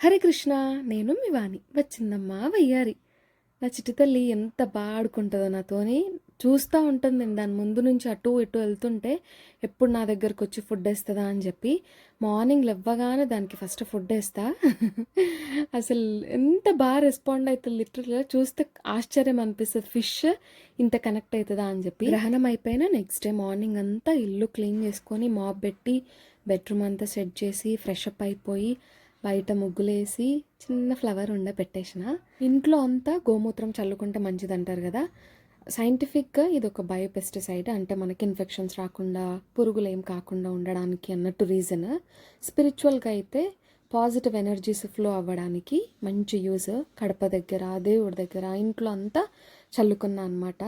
హరే కృష్ణ నేను మీ వాణి. వచ్చిందమ్మా వయ్యారి. నా చిట్టి తల్లి ఎంత బాగా ఆడుకుంటుందో నాతోని చూస్తూ ఉంటుంది. నేను దాని ముందు నుంచి అటు ఇటు వెళ్తుంటే ఎప్పుడు నా దగ్గరకు వచ్చి ఫుడ్ వేస్తుందా అని చెప్పి మార్నింగ్ లేవ్వగానే దానికి ఫస్ట్ ఫుడ్ వేస్తా. అసలు ఎంత బాగా రెస్పాండ్ అవుతుంది లిటరల్గా. చూస్తే ఆశ్చర్యం అనిపిస్తుంది. ఫిష్ ఇంత కనెక్ట్ అవుతుందా అని చెప్పి. గ్రహణం అయిపోయిన నెక్స్ట్ డే మార్నింగ్ అంతా ఇల్లు క్లీన్ చేసుకొని మాప్ పెట్టి బెడ్రూమ్ అంతా సెట్ చేసి ఫ్రెష్ అప్ అయిపోయి బయట ముగ్గులేసి చిన్న ఫ్లవర్ ఉండ పెట్టేసిన. ఇంట్లో అంతా గోమూత్రం చల్లుకుంటే మంచిది అంటారు కదా. సైంటిఫిక్గా ఇది ఒక బయోపెస్టిసైడ్ అంటే మనకి ఇన్ఫెక్షన్స్ రాకుండా పురుగులు ఏం కాకుండా ఉండడానికి అన్నట్టు రీజన్ స్పిరిచువల్గా అయితే పాజిటివ్ ఎనర్జీస్ ఫ్లో అవ్వడానికి మంచి యూజ్ కడప దగ్గర దేవుడి దగ్గర ఇంట్లో అంతా చల్లుకున్నా అనమాట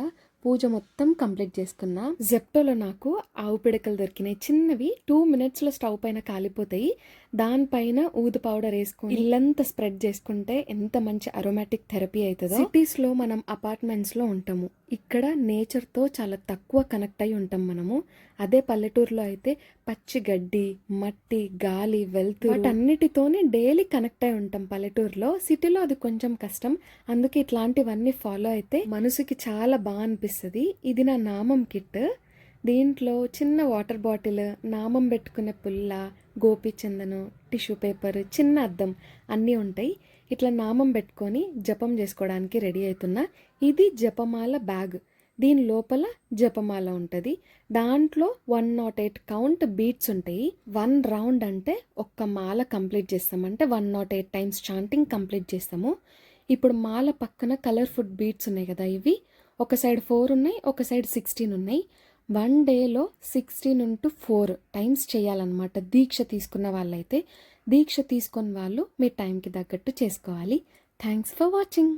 పూజ మొత్తం కంప్లీట్ చేసుకున్నా జెప్టోలో నాకు ఆవు పిడకలు దొరికినాయి. చిన్నవి టూ మినిట్స్లో స్టవ్ పైన కాలిపోతాయి. దానిపైన ఊదు పౌడర్ వేసుకొని ఇల్లంతా స్ప్రెడ్ చేసుకుంటే ఎంత మంచి అరోమాటిక్ థెరపీ అవుతుందో. సిటీస్లో మనం అపార్ట్మెంట్స్లో ఉంటాము. ఇక్కడ నేచర్తో చాలా తక్కువ కనెక్ట్ అయి ఉంటాం మనము. అదే పల్లెటూరులో అయితే పచ్చి గడ్డి మట్టి గాలి వెళ్తూ వాటన్నిటితోనే డైలీ కనెక్ట్ అయి ఉంటాం పల్లెటూరులో. సిటీలో అది కొంచెం కష్టం. అందుకే ఇట్లాంటివన్నీ ఫాలో అయితే మనసుకి చాలా బాగా అనిపిస్తుంది. ఇది నా నామం కిట్. దీంట్లో చిన్న వాటర్ బాటిల్ నామం పెట్టుకునే పుల్ల గోపిచందను టిష్యూ పేపర్ చిన్న అద్దం అన్నీ ఉంటాయి. ఇట్లా నామం పెట్టుకొని జపం చేసుకోవడానికి రెడీ అవుతున్నా. ఇది జపమాల బ్యాగ్. దీని లోపల జపమాల ఉంటుంది. దాంట్లో one naught eight count beads ఉంటాయి. వన్ రౌండ్ అంటే ఒక్క మాల కంప్లీట్ చేస్తాం అంటే one naught eight times chanting complete చేస్తాము. ఇప్పుడు మాల పక్కన కలర్ఫుల్ బీట్స్ ఉన్నాయి కదా ఇవి. ఒక సైడ్ ఫోర్ ఉన్నాయి ఒక సైడ్ సిక్స్టీన్ ఉన్నాయి. వన్ డేలో సిక్స్టీన్ ఇంటూ ఫోర్ టైమ్స్ చేయాలన్నమాట. దీక్ష తీసుకున్న వాళ్ళైతే దీక్ష తీసుకున్న వాళ్ళు మీ టైంకి తగ్గట్టు చేసుకోవాలి. Thanks for watching.